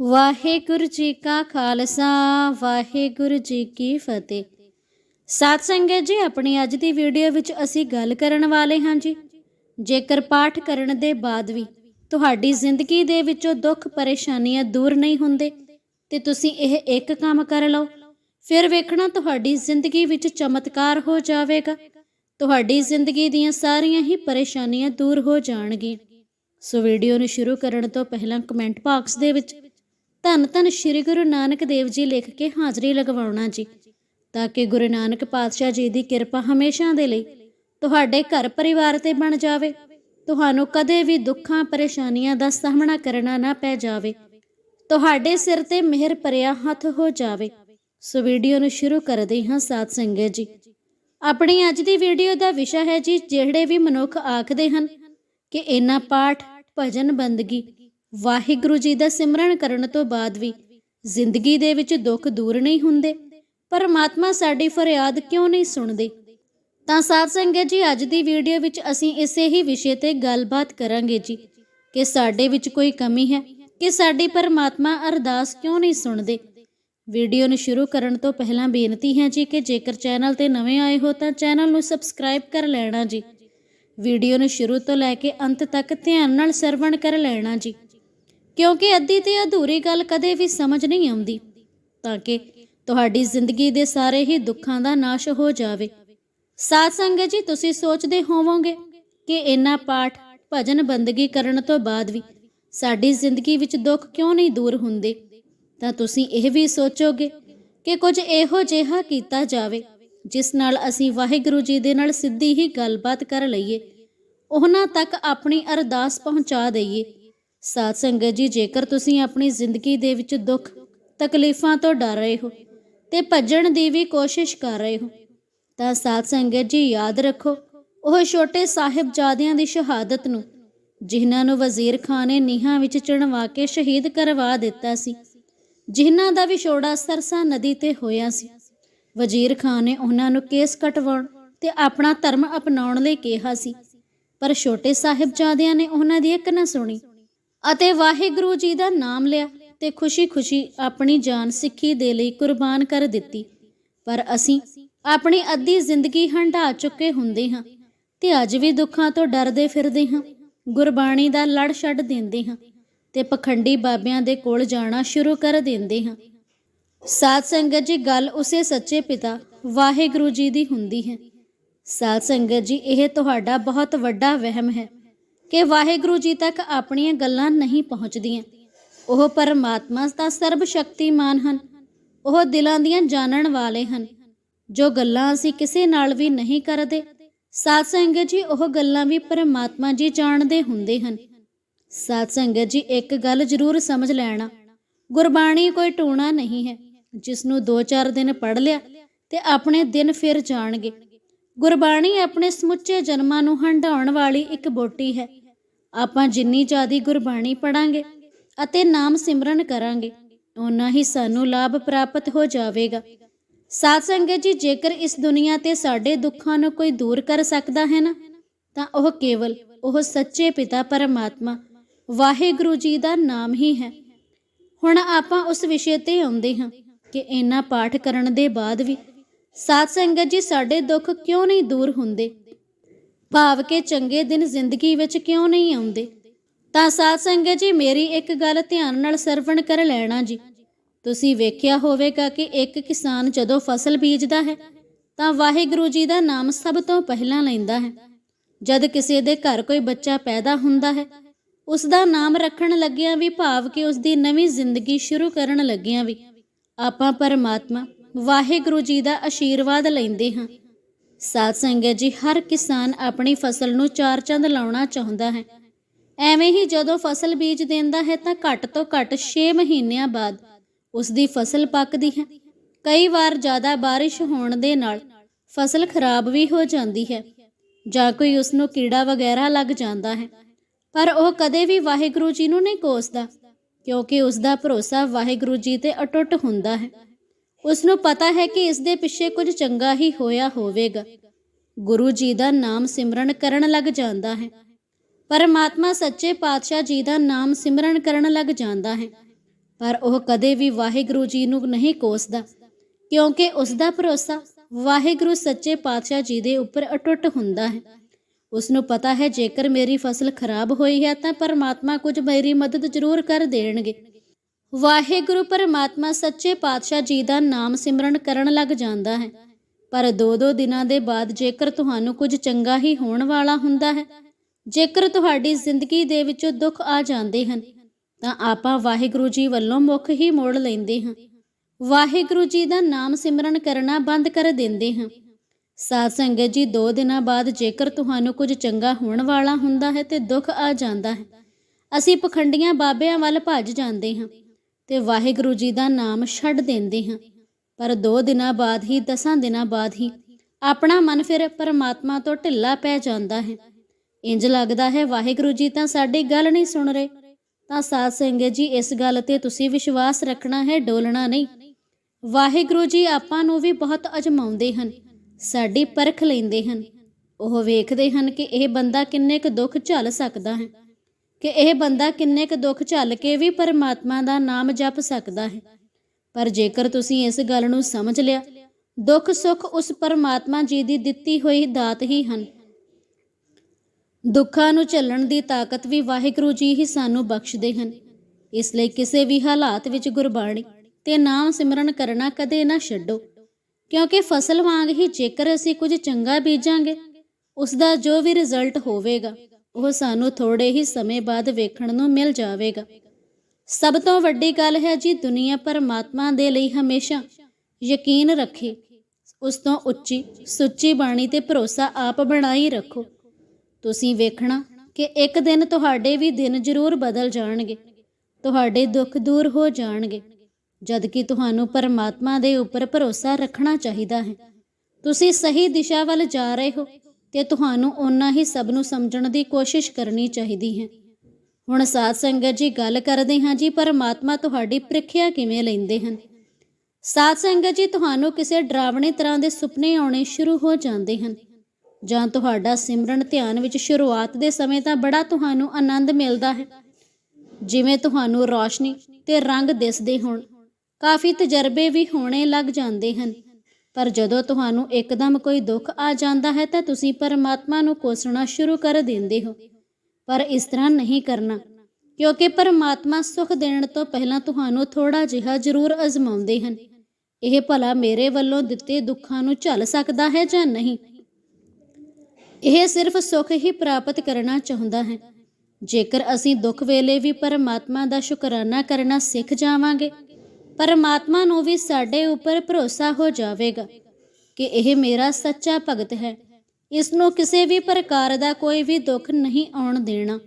ਵਾਹਿਗੁਰੂ ਜੀ ਕਾ ਖਾਲਸਾ, ਵਾਹਿਗੁਰੂ ਜੀ ਕੀ ਫਤਿਹ। ਸਾਧ ਸੰਗਤ ਜੀ, ਆਪਣੀ ਅੱਜ ਦੀ ਵੀਡੀਓ ਵਿੱਚ ਅਸੀਂ ਗੱਲ ਕਰਨ ਵਾਲੇ ਹਾਂ ਜੀ। ਜੇਕਰ ਪਾਠ ਕਰਨ ਦੇ ਬਾਅਦ ਵੀ ਤੁਹਾਡੀ ਜ਼ਿੰਦਗੀ ਦੇ ਵਿੱਚੋਂ ਦੁੱਖ ਪਰੇਸ਼ਾਨੀਆਂ ਦੂਰ ਨਹੀਂ ਹੁੰਦੇ, ਤੇ ਤੁਸੀਂ ਇਹ ਇੱਕ ਕੰਮ ਕਰ ਲਓ। ਫਿਰ ਵੇਖਣਾ ਤੁਹਾਡੀ ਜ਼ਿੰਦਗੀ ਵਿੱਚ ਚਮਤਕਾਰ ਹੋ ਜਾਵੇਗਾ। ਤੁਹਾਡੀ ਜ਼ਿੰਦਗੀ ਦੀਆਂ ਸਾਰੀਆਂ ਹੀ ਪਰੇਸ਼ਾਨੀਆਂ ਦੂਰ ਹੋ ਜਾਣਗੀਆਂ। ਸੋ ਵੀਡੀਓ ਨੂੰ ਸ਼ੁਰੂ ਕਰਨ ਤੋਂ ਪਹਿਲਾਂ ਕਮੈਂਟ ਬਾਕਸ ਦੇ ਵਿੱਚ ਧੰਨ ਧੰਨ ਸ੍ਰੀ ਗੁਰੂ ਨਾਨਕ ਦੇਵ ਜੀ ਲਿਖ ਕੇ ਹਾਜ਼ਰੀ ਲਗਵਾਉਣਾ ਜੀ, ਤਾਂ ਕਿ ਗੁਰੂ ਨਾਨਕ ਪਾਤਸ਼ਾਹ ਜੀ ਦੀ ਕਿਰਪਾ ਹਮੇਸ਼ਾ ਦੇ ਲਈ ਤੁਹਾਡੇ ਘਰ ਪਰਿਵਾਰ ਤੇ ਬਣ ਜਾਵੇ, ਤੁਹਾਨੂੰ ਕਦੇ ਵੀ ਦੁੱਖਾਂ, ਪਰੇਸ਼ਾਨੀਆਂ ਦਾ ਸਾਹਮਣਾ ਕਰਨਾ ਨਾ ਪੈ ਜਾਵੇ, ਤੁਹਾਡੇ ਸਿਰ ਤੇ ਮਿਹਰ ਭਰਿਆ ਹੱਥ ਹੋ ਜਾਵੇ। ਸੋ ਵੀਡੀਓ ਨੂੰ ਸ਼ੁਰੂ ਕਰਦੇ ਹਾਂ ਸਾਧ ਸੰਗਤ ਜੀ। ਆਪਣੀ ਅੱਜ ਦੀ ਵੀਡੀਓ ਦਾ ਵਿਸ਼ਾ ਹੈ ਜੀ, ਜਿਹੜੇ ਵੀ ਮਨੁੱਖ ਆਖਦੇ ਹਨ ਕਿ ਇਹਨਾਂ ਪਾਠ ਭਜਨ ਬੰਦਗੀ ਵਾਹਿਗੁਰੂ ਜੀ ਦਾ ਸਿਮਰਨ ਕਰਨ ਤੋਂ ਬਾਅਦ ਵੀ ਜ਼ਿੰਦਗੀ ਦੇ ਵਿੱਚ ਦੁੱਖ ਦੂਰ ਨਹੀਂ ਹੁੰਦੇ, ਪਰਮਾਤਮਾ ਸਾਡੀ ਫਰਿਆਦ ਕਿਉਂ ਨਹੀਂ ਸੁਣਦੇ? ਤਾਂ ਸਾਧ ਸੰਗਤ ਜੀ, ਅੱਜ ਦੀ ਵੀਡੀਓ ਵਿੱਚ ਅਸੀਂ ਇਸੇ ਹੀ ਵਿਸ਼ੇ ਤੇ ਗੱਲਬਾਤ ਕਰਾਂਗੇ ਜੀ, ਕਿ ਸਾਡੇ ਵਿੱਚ ਕੋਈ ਕਮੀ ਹੈ, ਕਿ ਸਾਡੀ ਪਰਮਾਤਮਾ ਅਰਦਾਸ ਕਿਉਂ ਨਹੀਂ ਸੁਣਦੇ? ਵੀਡੀਓ ਨੂੰ ਸ਼ੁਰੂ ਕਰਨ ਤੋਂ ਪਹਿਲਾਂ ਬੇਨਤੀ ਹੈ ਜੀ ਕਿ ਜੇਕਰ ਚੈਨਲ ਤੇ ਨਵੇਂ ਆਏ ਹੋ ਤਾਂ ਚੈਨਲ ਨੂੰ ਸਬਸਕ੍ਰਾਈਬ ਕਰ ਲੈਣਾ ਜੀ। ਵੀਡੀਓ ਨੂੰ ਸ਼ੁਰੂ ਤੋਂ ਲੈ ਕੇ ਅੰਤ ਤੱਕ ਧਿਆਨ ਨਾਲ ਸਰਵਣ ਕਰ ਲੈਣਾ ਜੀ। ਕਿਉਂਕਿ ਅੱਧੀ ਤੇ ਅਧੂਰੀ ਗੱਲ ਕਦੇ ਵੀ ਸਮਝ ਨਹੀਂ ਆਉਂਦੀ, ਤਾਂ ਕਿ ਤੁਹਾਡੀ ਜ਼ਿੰਦਗੀ ਦੇ ਸਾਰੇ ਹੀ ਦੁੱਖਾਂ ਦਾ ਨਾਸ਼ ਹੋ ਜਾਵੇ। ਸਾਧ ਸੰਗਤ ਜੀ, ਤੁਸੀਂ ਸੋਚਦੇ ਹੋਵੋਗੇ ਕਿ ਇੰਨਾ ਪਾਠ ਭਜਨ ਬੰਦਗੀ ਕਰਨ ਤੋਂ ਬਾਅਦ ਵੀ ਸਾਡੀ ਜ਼ਿੰਦਗੀ ਵਿੱਚ ਦੁੱਖ ਕਿਉਂ ਨਹੀਂ ਦੂਰ ਹੁੰਦੇ? ਤਾਂ ਤੁਸੀਂ ਇਹ ਵੀ ਸੋਚੋਗੇ ਕਿ ਕੁਝ ਇਹੋ ਜਿਹਾ ਕੀਤਾ ਜਾਵੇ, ਜਿਸ ਨਾਲ ਅਸੀਂ ਵਾਹਿਗੁਰੂ ਜੀ ਦੇ ਨਾਲ ਸਿੱਧੀ ਹੀ ਗੱਲਬਾਤ ਕਰ ਲਈਏ, ਉਹਨਾਂ ਤੱਕ ਆਪਣੀ ਅਰਦਾਸ ਪਹੁੰਚਾ ਦਈਏ। ਸਾਧ ਸੰਗਤ ਜੀ, ਜੇਕਰ ਤੁਸੀਂ ਆਪਣੀ ਜ਼ਿੰਦਗੀ ਦੇ ਵਿੱਚ ਦੁੱਖ, ਤਕਲੀਫਾਂ ਤੋਂ ਡਰ ਰਹੇ ਹੋ ਤੇ ਭੱਜਣ ਦੀ ਵੀ ਕੋਸ਼ਿਸ਼ ਕਰ ਰਹੇ ਹੋ, ਤਾਂ ਸਾਧ ਸੰਗਤ ਜੀ, ਯਾਦ ਰੱਖੋ, ਉਹ ਛੋਟੇ ਸਾਹਿਬਜ਼ਾਦਿਆਂ ਦੀ ਸ਼ਹਾਦਤ ਨੂੰ, ਜਿਨ੍ਹਾਂ ਨੂੰ ਵਜ਼ੀਰ ਖਾਨ ਨੇ ਨੀਹਾਂ ਵਿੱਚ ਚੜਵਾ ਕੇ ਸ਼ਹੀਦ ਕਰਵਾ ਦਿੱਤਾ ਸੀ, ਜਿਨ੍ਹਾਂ ਦਾ ਵਿਛੋੜਾ ਸਰਸਾ ਨਦੀ ਤੇ ਹੋਇਆ ਸੀ। ਵਜ਼ੀਰ ਖਾਨ ਨੇ ਉਹਨਾਂ ਨੂੰ ਕੇਸ ਕਟਵਾਉਣ ਤੇ ਆਪਣਾ ਧਰਮ ਅਪਣਾਉਣ ਲਈ ਕਿਹਾ ਸੀ, ਪਰ ਛੋਟੇ ਸਾਹਿਬਜ਼ਾਦਿਆਂ ਨੇ ਉਹਨਾਂ ਦੀ ਇੱਕ ਨਾ ਸੁਣੀ ਅਤੇ ਵਾਹਿਗੁਰੂ ਜੀ ਦਾ ਨਾਮ ਲਿਆ ਤੇ ਖੁਸ਼ੀ-ਖੁਸ਼ੀ ਆਪਣੀ ਜਾਨ ਸਿੱਖੀ ਦੇ ਲਈ ਕੁਰਬਾਨ ਕਰ ਦਿੱਤੀ। ਪਰ ਅਸੀਂ ਆਪਣੀ ਅੱਧੀ ਜ਼ਿੰਦਗੀ ਹੰਢਾ ਚੁੱਕੇ ਹੁੰਦੇ ਹਾਂ ਤੇ ਅੱਜ ਵੀ ਦੁੱਖਾਂ ਤੋਂ ਡਰਦੇ ਫਿਰਦੇ ਹਾਂ, ਗੁਰਬਾਣੀ ਦਾ ਲੜ ਛੱਡ ਦਿੰਦੇ ਹਾਂ ਤੇ ਪਖੰਡੀ ਬਾਬਿਆਂ ਦੇ ਕੋਲ ਜਾਣਾ ਸ਼ੁਰੂ ਕਰ ਦਿੰਦੇ ਹਾਂ। ਸਾਧ ਸੰਗਤ ਜੀ, ਗੱਲ ਉਸੇ ਸੱਚੇ ਪਿਤਾ ਵਾਹਿਗੁਰੂ ਜੀ ਦੀ ਹੁੰਦੀ ਹੈ। ਸਾਧ ਸੰਗਤ ਜੀ, ਇਹ ਤੁਹਾਡਾ ਬਹੁਤ ਵੱਡਾ ਵਹਿਮ ਹੈ। ਕਿ ਵਾਹਿਗੁਰੂ ਜੀ ਤੱਕ ਆਪਣੀਆਂ ਗੱਲਾਂ ਨਹੀਂ ਪਹੁੰਚਦੀਆਂ। ਉਹ ਪਰਮਾਤਮਾ ਦਾ ਸਰਬ ਸ਼ਕਤੀਮਾਨ ਹਨ। ਉਹ ਦਿਲਾਂ ਦੀਆਂ ਜਾਣਨ ਵਾਲੇ ਹਨ। ਜੋ ਗੱਲਾਂ ਅਸੀਂ ਕਿਸੇ ਨਾਲ ਵੀ ਨਹੀਂ ਕਰਦੇ, ਸਾਧ ਸੰਗਤ ਜੀ, ਉਹ ਗੱਲਾਂ ਵੀ ਪਰਮਾਤਮਾ ਜੀ ਜਾਣਦੇ ਹੁੰਦੇ ਹਨ। ਸਾਧ ਸੰਗਤ ਜੀ, ਇੱਕ ਗੱਲ ਜ਼ਰੂਰ ਸਮਝ ਲੈਣਾ। ਗੁਰਬਾਣੀ ਕੋਈ ਟੂਣਾ ਨਹੀਂ ਹੈ। ਜਿਸ ਨੂੰ 2-4 ਦਿਨ ਪੜ੍ਹ ਲਿਆ ਤੇ ਆਪਣੇ ਦਿਨ ਫਿਰ ਜਾਣਗੇ। ਗੁਰਬਾਣੀ ਆਪਣੇ ਸਮੁੱਚੇ ਜਨਮਾਂ ਨੂੰ ਹੰਡਾਉਣ ਵਾਲੀ ਇੱਕ ਬੋਟੀ ਹੈ। ਆਪਾਂ ਜਿੰਨੀ ਜ਼ਿਆਦਾ ਗੁਰਬਾਣੀ ਪੜਾਂਗੇ ਅਤੇ ਨਾਮ ਸਿਮਰਨ ਕਰਾਂਗੇ, ਓਨਾ ਹੀ ਸਾਨੂੰ ਲਾਭ ਪ੍ਰਾਪਤ ਹੋ ਜਾਵੇਗਾ। ਸਾਧ ਸੰਗਤ ਜੀ, ਜੇਕਰ ਇਸ ਦੁਨੀਆ ਤੇ ਸਾਡੇ ਦੁੱਖਾਂ ਨੂੰ ਕੋਈ ਦੂਰ ਕਰ ਸਕਦਾ ਹੈ ਨਾ, ਤਾਂ ਉਹ ਕੇਵਲ ਉਹ ਸੱਚੇ ਪਿਤਾ ਪਰਮਾਤਮਾ, ਵਾਹਿਗੁਰੂ ਜੀ ਦਾ ਨਾਮ ਹੀ ਹੈ। ਹੁਣ ਆਪਾਂ ਉਸ ਵਿਸ਼ੇ ਤੇ ਆਉਂਦੇ ਹਾਂ ਕਿ ਇਹਨਾਂ ਪਾਠ ਕਰਨ ਦੇ ਬਾਅਦ ਵੀ ਸਾਧ ਸੰਗਤ ਜੀ, ਸਾਡੇ ਦੁੱਖ ਕਿਉਂ ਨਹੀਂ ਦੂਰ ਹੁੰਦੇ? ਭਾਵ ਕੇ ਚੰਗੇ ਦਿਨ ਜ਼ਿੰਦਗੀ ਵਿੱਚ ਕਿਉਂ ਨਹੀਂ ਆਉਂਦੇ? ਤਾਂ ਸਾਧ ਸੰਗਤ ਜੀ, ਮੇਰੀ ਇੱਕ ਗੱਲ ਧਿਆਨ ਨਾਲ ਸਰਵਣ ਕਰ ਲੈਣਾ ਜੀ। ਤੁਸੀਂ ਵੇਖਿਆ ਹੋਵੇਗਾ ਕਿ ਇੱਕ ਕਿਸਾਨ ਜਦੋਂ ਫਸਲ ਬੀਜਦਾ ਹੈ, ਤਾਂ ਵਾਹਿਗੁਰੂ ਜੀ ਦਾ ਨਾਮ ਸਭ ਤੋਂ ਪਹਿਲਾਂ ਲੈਂਦਾ ਹੈ। ਜਦ ਕਿਸੇ ਦੇ ਘਰ ਕੋਈ ਬੱਚਾ ਪੈਦਾ ਹੁੰਦਾ ਹੈ, ਉਸ ਦਾ ਨਾਮ ਰੱਖਣ ਲੱਗਿਆਂ ਵੀ ਭਾਵ ਕਿ ਉਸ ਦੀ ਨਵੀਂ ਜ਼ਿੰਦਗੀ ਸ਼ੁਰੂ ਕਰਨ ਲੱਗਿਆਂ ਵੀ। ਆਪਾਂ ਪਰਮਾਤਮਾ ਵਾਹਿਗੁਰੂ ਜੀ ਦਾ ਆਸ਼ੀਰਵਾਦ ਲੈਂਦੇ ਹਾਂ। ਸਾਧ ਸੰਗਤ ਜੀ, ਹਰ ਕਿਸਾਨ ਆਪਣੀ ਫਸਲ ਨੂੰ ਚਾਰ ਚੰਦ ਲਾਉਣਾ ਚਾਹੁੰਦਾ ਹੈ। ਐਵੇਂ ਹੀ ਜਦੋਂ ਫਸਲ ਬੀਜ ਦਿੰਦਾ ਹੈ ਤਾਂ ਘੱਟ ਤੋਂ ਘੱਟ 6 ਮਹੀਨਿਆਂ ਬਾਅਦ ਉਸ ਦੀ ਫਸਲ ਪੱਕਦੀ ਹੈ। ਕਈ ਵਾਰ ਜ਼ਿਆਦਾ ਬਾਰਿਸ਼ ਹੋਣ ਦੇ ਨਾਲ ਫਸਲ ਖਰਾਬ ਵੀ ਹੋ ਜਾਂਦੀ ਹੈ ਜਾਂ ਕੋਈ ਉਸ ਨੂੰ ਕੀੜਾ ਵਗੈਰਾ ਲੱਗ ਜਾਂਦਾ ਹੈ। ਪਰ ਉਹ ਕਦੇ ਵੀ ਵਾਹਿਗੁਰੂ ਜੀ ਨੂੰ ਨਹੀਂ ਕੋਸਦਾ ਕਿਉਂਕਿ ਉਸ ਦਾ ਭਰੋਸਾ ਵਾਹਿਗੁਰੂ ਜੀ ਤੇ ਅਟੁੱਟ ਹੁੰਦਾ ਹੈ। ਉਸ ਨੂੰ ਪਤਾ ਹੈ ਕਿ ਇਸ ਦੇ ਪਿੱਛੇ ਕੁਝ ਚੰਗਾ ਹੀ ਹੋਇਆ ਹੋਵੇਗਾ। ਗੁਰੂ ਜੀ ਦਾ ਨਾਮ ਸਿਮਰਨ ਕਰਨ ਲੱਗ ਜਾਂਦਾ ਹੈ। ਪਰਮਾਤਮਾ ਸੱਚੇ ਪਾਤਸ਼ਾਹ ਜੀ ਦਾ ਨਾਮ ਸਿਮਰਨ ਕਰਨ ਲੱਗ ਜਾਂਦਾ ਹੈ। ਪਰ ਉਹ ਕਦੇ ਵੀ ਵਾਹਿਗੁਰੂ ਜੀ ਨੂੰ ਨਹੀਂ ਕੋਸਦਾ, ਕਿਉਂਕਿ ਉਸ ਦਾ ਭਰੋਸਾ ਵਾਹਿਗੁਰੂ ਸੱਚੇ ਪਾਤਸ਼ਾਹ ਜੀ ਦੇ ਉੱਪਰ ਅਟੁੱਟ ਹੁੰਦਾ ਹੈ। ਉਸ ਨੂੰ ਪਤਾ ਹੈ, ਜੇਕਰ ਮੇਰੀ ਫਸਲ ਖਰਾਬ ਹੋਈ ਹੈ ਤਾਂ ਪਰਮਾਤਮਾ ਕੁਝ ਮੇਰੀ ਮਦਦ ਜ਼ਰੂਰ ਕਰ ਦੇਣਗੇ। ਵਾਹਿਗੁਰੂ ਪਰਮਾਤਮਾ ਸੱਚੇ ਪਾਤਸ਼ਾਹ ਜੀ ਦਾ ਨਾਮ ਸਿਮਰਨ ਕਰਨ ਲੱਗ ਜਾਂਦਾ ਹੈ। ਪਰ ਦੋ ਦੋ ਦਿਨਾਂ ਦੇ ਬਾਅਦ ਜੇਕਰ ਤੁਹਾਨੂੰ ਕੁਝ ਚੰਗਾ ਹੀ ਹੋਣ ਵਾਲਾ ਹੁੰਦਾ ਹੈ, ਜੇਕਰ ਤੁਹਾਡੀ ਜ਼ਿੰਦਗੀ ਦੇ ਵਿੱਚੋਂ ਦੁੱਖ ਆ ਜਾਂਦੇ ਹਨ, ਤਾਂ ਆਪਾਂ ਵਾਹਿਗੁਰੂ ਜੀ ਵੱਲੋਂ ਮੁੱਖ ਹੀ ਮੋੜ ਲੈਂਦੇ ਹਾਂ। ਵਾਹਿਗੁਰੂ ਜੀ ਦਾ ਨਾਮ ਸਿਮਰਨ ਕਰਨਾ ਬੰਦ ਕਰ ਦਿੰਦੇ ਹਾਂ। ਸਾਧ ਸੰਗਤ ਜੀ, ਦੋ ਦਿਨਾਂ ਬਾਅਦ ਜੇਕਰ ਤੁਹਾਨੂੰ ਕੁਝ ਚੰਗਾ ਹੋਣ ਵਾਲਾ ਹੁੰਦਾ ਹੈ ਤੇ ਦੁੱਖ ਆ ਜਾਂਦਾ ਹੈ, ਅਸੀਂ ਪਖੰਡੀਆਂ ਬਾਬਿਆਂ ਵੱਲ ਭੱਜ ਜਾਂਦੇ ਹਾਂ। ਤੇ ਵਾਹਿਗੁਰੂ ਜੀ ਦਾ ਨਾਮ ਛੱਡ ਦਿੰਦੇ ਹਾਂ। ਪਰ ਦੋ ਦਿਨਾਂ ਬਾਅਦ ਹੀ, ਦਸਾਂ ਦਿਨਾਂ ਬਾਅਦ ਹੀ ਆਪਣਾ ਮਨ ਫਿਰ ਪਰਮਾਤਮਾ ਤੋਂ ਢਿੱਲਾ ਪੈ ਜਾਂਦਾ ਹੈ। ਇੰਜ ਲੱਗਦਾ ਹੈ, ਵਾਹਿਗੁਰੂ ਜੀ ਤਾਂ ਸਾਡੀ ਗੱਲ ਨਹੀਂ ਸੁਣ ਰਹੇ। ਤਾਂ ਸਾਧ ਸੰਗਤ ਜੀ, ਇਸ ਗੱਲ ਤੇ ਤੁਸੀਂ ਵਿਸ਼ਵਾਸ ਰੱਖਣਾ ਹੈ, ਡੋਲਣਾ ਨਹੀਂ। ਵਾਹਿਗੁਰੂ ਜੀ ਆਪਾਂ ਨੂੰ ਵੀ ਬਹੁਤ ਅਜਮਾਉਂਦੇ ਹਨ, ਸਾਡੀ ਪਰਖ ਲੈਂਦੇ ਹਨ। ਉਹ ਵੇਖਦੇ ਹਨ ਕਿ ਇਹ ਬੰਦਾ ਕਿੰਨੇ ਕੁ ਦੁੱਖ ਝੱਲ ਸਕਦਾ ਹੈ। ਕਿ ਇਹ ਬੰਦਾ ਕਿੰਨੇ ਕੁ ਦੁੱਖ ਝੱਲ ਕੇ ਵੀ ਪਰਮਾਤਮਾ ਦਾ ਨਾਮ ਜਪ ਸਕਦਾ ਹੈ। ਪਰ ਜੇਕਰ ਤੁਸੀਂ ਇਸ ਗੱਲ ਨੂੰ ਸਮਝ ਲਿਆ, ਦੁੱਖ ਸੁੱਖ ਉਸ ਪਰਮਾਤਮਾ ਜੀ ਦੀ ਦਿੱਤੀ ਹੋਈ ਦਾਤ ਹੀ ਹਨ। ਦੁੱਖਾਂ ਨੂੰ ਝੱਲਣ ਦੀ ਤਾਕਤ ਵੀ ਵਾਹਿਗੁਰੂ ਜੀ ਹੀ ਸਾਨੂੰ ਬਖਸ਼ਦੇ ਹਨ। ਇਸ ਲਈ ਕਿਸੇ ਵੀ ਹਾਲਾਤ ਵਿੱਚ ਗੁਰਬਾਣੀ ਤੇ ਨਾਮ ਸਿਮਰਨ ਕਰਨਾ ਕਦੇ ਨਾ ਛੱਡੋ, ਕਿਉਂਕਿ ਫਸਲ ਵਾਂਗ ਹੀ ਜੇਕਰ ਅਸੀਂ ਕੁਝ ਚੰਗਾ ਬੀਜਾਂਗੇ ਉਸ ਦਾ ਜੋ ਵੀ ਰਿਜ਼ਲਟ ਹੋਵੇਗਾ ਉਹ ਸਾਨੂੰ ਥੋੜੇ ਹੀ ਸਮੇਂ ਬਾਅਦ ਵੇਖਣ ਨੂੰ ਮਿਲ ਜਾਵੇਗਾ। ਸਭ ਤੋਂ ਵੱਡੀ ਗੱਲ ਹੈ ਜੀ, ਦੁਨੀਆ ਪਰਮਾਤਮਾ ਦੇ ਲਈ ਹਮੇਸ਼ਾ ਯਕੀਨ ਰੱਖੇ। ਉਸ ਤੋਂ ਉੱਚੀ, ਸੁੱਚੀ ਬਾਣੀ ਤੇ ਭਰੋਸਾ ਆਪ ਬਣਾਈ ਰੱਖੋ। ਤੁਸੀਂ ਵੇਖਣਾ ਕਿ ਇੱਕ ਦਿਨ ਤੁਹਾਡੇ ਵੀ ਦਿਨ ਜ਼ਰੂਰ ਬਦਲ ਜਾਣਗੇ। ਤੁਹਾਡੇ ਦੁੱਖ ਦੂਰ ਹੋ ਜਾਣਗੇ। ਜਦ ਕਿ ਤੁਹਾਨੂੰ ਪਰਮਾਤਮਾ ਦੇ ਉੱਪਰ ਭਰੋਸਾ ਰੱਖਣਾ ਚਾਹੀਦਾ ਹੈ। ਤੁਸੀਂ ਸਹੀ ਦਿਸ਼ਾ ਵੱਲ ਜਾ ਰਹੇ ਹੋ। ਤੇ ਤੁਹਾਨੂੰ ਓਨਾ ਹੀ ਸਭ ਨੂੰ ਸਮਝਣ ਦੀ ਕੋਸ਼ਿਸ਼ ਕਰਨੀ ਚਾਹੀਦੀ ਹੈ। ਹੁਣ ਸਾਧ ਸੰਗਤ ਜੀ ਗੱਲ ਕਰਦੇ ਹਾਂ ਜੀ, ਪਰਮਾਤਮਾ ਤੁਹਾਡੀ ਪ੍ਰੀਖਿਆ ਕਿਵੇਂ ਲੈਂਦੇ ਹਨ? ਸਾਧ ਸੰਗਤ ਜੀ, ਤੁਹਾਨੂੰ ਕਿਸੇ ਡਰਾਵਣੇ ਤਰ੍ਹਾਂ ਦੇ ਸੁਪਨੇ ਆਉਣੇ ਸ਼ੁਰੂ ਹੋ ਜਾਂਦੇ ਹਨ। ਜਾਂ ਤੁਹਾਡਾ ਸਿਮਰਨ ਧਿਆਨ ਵਿੱਚ ਸ਼ੁਰੂਆਤ ਦੇ ਸਮੇਂ ਤਾਂ ਬੜਾ ਤੁਹਾਨੂੰ ਆਨੰਦ ਮਿਲਦਾ ਹੈ। ਜਿਵੇਂ ਤੁਹਾਨੂੰ ਰੌਸ਼ਨੀ ਤੇ ਰੰਗ ਦਿਸਦੇ ਹੋਣ, ਕਾਫੀ ਤਜਰਬੇ ਵੀ ਹੋਣੇ ਲੱਗ ਜਾਂਦੇ ਹਨ। ਪਰ ਜਦੋਂ ਤੁਹਾਨੂੰ ਇੱਕਦਮ ਕੋਈ ਦੁੱਖ ਆ ਜਾਂਦਾ ਹੈ ਤਾਂ ਤੁਸੀਂ ਪਰਮਾਤਮਾ ਨੂੰ ਕੋਸਣਾ ਸ਼ੁਰੂ ਕਰ ਦਿੰਦੇ ਹੋ। ਪਰ ਇਸ ਤਰ੍ਹਾਂ ਨਹੀਂ ਕਰਨਾ, ਕਿਉਂਕਿ ਪਰਮਾਤਮਾ ਸੁਖ ਦੇਣ ਤੋਂ ਪਹਿਲਾਂ ਤੁਹਾਨੂੰ ਥੋੜਾ ਜਿਹਾ ਜ਼ਰੂਰ ਅਜ਼ਮਾਉਂਦੇ ਹਨ। ਇਹ ਭਲਾ ਮੇਰੇ ਵੱਲੋਂ ਦਿੱਤੇ ਦੁੱਖਾਂ ਨੂੰ ਝੱਲ ਸਕਦਾ ਹੈ ਜਾਂ ਨਹੀਂ? ਇਹ ਸਿਰਫ ਸੁੱਖ ਹੀ ਪ੍ਰਾਪਤ ਕਰਨਾ ਚਾਹੁੰਦਾ ਹੈ। ਜੇਕਰ ਅਸੀਂ ਦੁੱਖ ਵੇਲੇ ਵੀ ਪਰਮਾਤਮਾ ਦਾ ਸ਼ੁਕਰਾਨਾ ਕਰਨਾ ਸਿੱਖ ਜਾਵਾਂਗੇ ਪਰਮਾਤਮਾ ਨੂੰ ਵੀ ਸਾਡੇ ਉੱਪਰ ਭਰੋਸਾ ਹੋ ਜਾਵੇਗਾ ਕਿ ਇਹ ਮੇਰਾ ਸੱਚਾ ਭਗਤ ਹੈ। ਇਸ ਨੂੰ ਕਿਸੇ ਵੀ ਪ੍ਰਕਾਰ ਦਾ ਕੋਈ ਵੀ ਦੁੱਖ ਨਹੀਂ ਆਉਣ ਦੇਣਾ।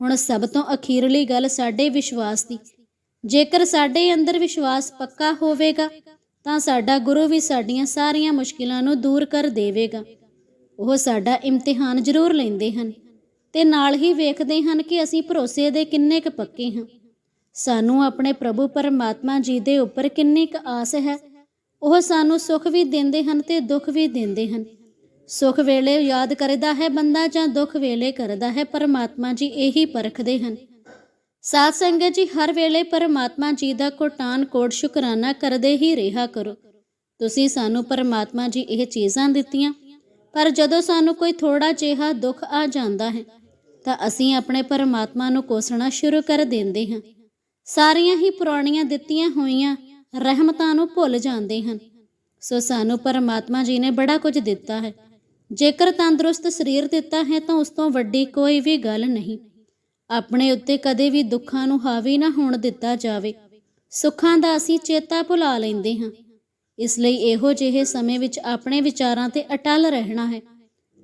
ਹੁਣ ਸਭ ਤੋਂ ਅਖੀਰਲੀ ਗੱਲ ਸਾਡੇ ਵਿਸ਼ਵਾਸ ਦੀ। ਜੇਕਰ ਸਾਡੇ ਅੰਦਰ ਵਿਸ਼ਵਾਸ ਪੱਕਾ ਹੋਵੇਗਾ, ਤਾਂ ਸਾਡਾ ਗੁਰੂ ਵੀ ਸਾਡੀਆਂ ਸਾਰੀਆਂ ਮੁਸ਼ਕਿਲਾਂ ਨੂੰ ਦੂਰ ਕਰ ਦੇਵੇਗਾ। ਉਹ ਸਾਡਾ ਇਮਤਿਹਾਨ ਜ਼ਰੂਰ ਲੈਂਦੇ ਹਨ ਤੇ ਨਾਲ ਹੀ ਵੇਖਦੇ ਹਨ ਕਿ ਅਸੀਂ ਭਰੋਸੇ ਦੇ ਕਿੰਨੇ ਕੁ ਪੱਕੇ ਹਾਂ। ਸਾਨੂੰ ਆਪਣੇ ਪ੍ਰਭੂ ਪਰਮਾਤਮਾ ਜੀ ਦੇ ਉੱਪਰ ਕਿੰਨੀ ਕੁ ਆਸ ਹੈ, ਉਹ ਸਾਨੂੰ ਸੁੱਖ ਵੀ ਦਿੰਦੇ ਹਨ ਤੇ ਦੁੱਖ ਵੀ ਦਿੰਦੇ ਹਨ। ਸੁੱਖ ਵੇਲੇ ਯਾਦ ਕਰਦਾ ਹੈ ਬੰਦਾ ਜਾਂ ਦੁੱਖ ਵੇਲੇ ਕਰਦਾ ਹੈ, ਪਰਮਾਤਮਾ ਜੀ ਇਹੀ ਪਰਖਦੇ ਹਨ। ਸਾਧ ਸੰਗਤ ਜੀ, ਹਰ ਵੇਲੇ ਪਰਮਾਤਮਾ ਜੀ ਦਾ ਕੋਟਾਨ ਕੋਟ ਸ਼ੁਕਰਾਨਾ ਕਰਦੇ ਹੀ ਰਿਹਾ ਕਰੋ। ਤੁਸੀਂ ਸਾਨੂੰ ਪਰਮਾਤਮਾ ਜੀ ਇਹ ਚੀਜ਼ਾਂ ਦਿੱਤੀਆਂ, ਪਰ ਜਦੋਂ ਸਾਨੂੰ ਕੋਈ ਥੋੜਾ ਜਿਹਾ ਦੁੱਖ ਆ ਜਾਂਦਾ ਹੈ, ਤਾਂ ਅਸੀਂ ਆਪਣੇ ਪਰਮਾਤਮਾ ਨੂੰ ਕੋਸਣਾ ਸ਼ੁਰੂ ਕਰ ਦਿੰਦੇ ਹਾਂ। ਸਾਰੀਆਂ ਹੀ ਪੁਰਾਣੀਆਂ ਦਿੱਤੀਆਂ ਹੋਈਆਂ ਰਹਿਮਤਾਂ ਨੂੰ ਭੁੱਲ ਜਾਂਦੇ ਹਨ। ਸੋ ਸਾਨੂੰ ਪਰਮਾਤਮਾ ਜੀ ਨੇ ਬੜਾ ਕੁਝ ਦਿੱਤਾ ਹੈ। ਜੇਕਰ ਤੰਦਰੁਸਤ ਸਰੀਰ ਦਿੱਤਾ ਹੈ ਤਾਂ ਉਸ ਤੋਂ ਵੱਡੀ ਕੋਈ ਵੀ ਗੱਲ ਨਹੀਂ। ਆਪਣੇ ਉੱਤੇ ਕਦੇ ਵੀ ਦੁੱਖਾਂ ਨੂੰ ਹਾਵੀ ਨਾ ਹੋਣ ਦਿੱਤਾ ਜਾਵੇ। ਸੁੱਖਾਂ ਦਾ ਅਸੀਂ ਚੇਤਾ ਭੁਲਾ ਲੈਂਦੇ ਹਾਂ। ਇਸ ਲਈ ਇਹੋ ਜਿਹੇ ਸਮੇਂ ਵਿੱਚ ਆਪਣੇ ਵਿਚਾਰਾਂ ਤੇ ਅਟਲ ਰਹਿਣਾ ਹੈ।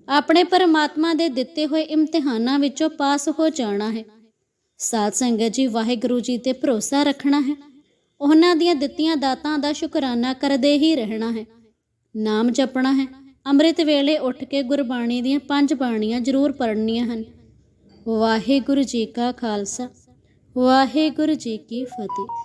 ਆਪਣੇ ਪਰਮਾਤਮਾ ਦੇ ਦਿੱਤੇ ਹੋਏ ਇਮਤਿਹਾਨਾਂ ਵਿੱਚੋਂ ਪਾਸ ਹੋ ਜਾਣਾ ਹੈ। ਸਾਧ ਸੰਗਤ ਜੀ, ਵਾਹਿਗੁਰੂ ਜੀ ਤੇ ਭਰੋਸਾ ਰੱਖਣਾ ਹੈ। ਉਹਨਾਂ ਦੀਆਂ ਦਿੱਤੀਆਂ ਦਾਤਾਂ ਦਾ ਸ਼ੁਕਰਾਨਾ ਕਰਦੇ ਹੀ ਰਹਿਣਾ ਹੈ। ਨਾਮ ਜਪਣਾ ਹੈ। ਅੰਮ੍ਰਿਤ ਵੇਲੇ ਉੱਠ ਕੇ ਗੁਰਬਾਣੀ ਦੀਆਂ ਪੰਜ ਬਾਣੀਆਂ ਜ਼ਰੂਰ ਪੜ੍ਹਨੀਆਂ ਹਨ। ਵਾਹਿਗੁਰੂ ਜੀ ਕਾ ਖਾਲਸਾ। ਵਾਹਿਗੁਰੂ ਜੀ ਕੀ ਫਤਿਹ।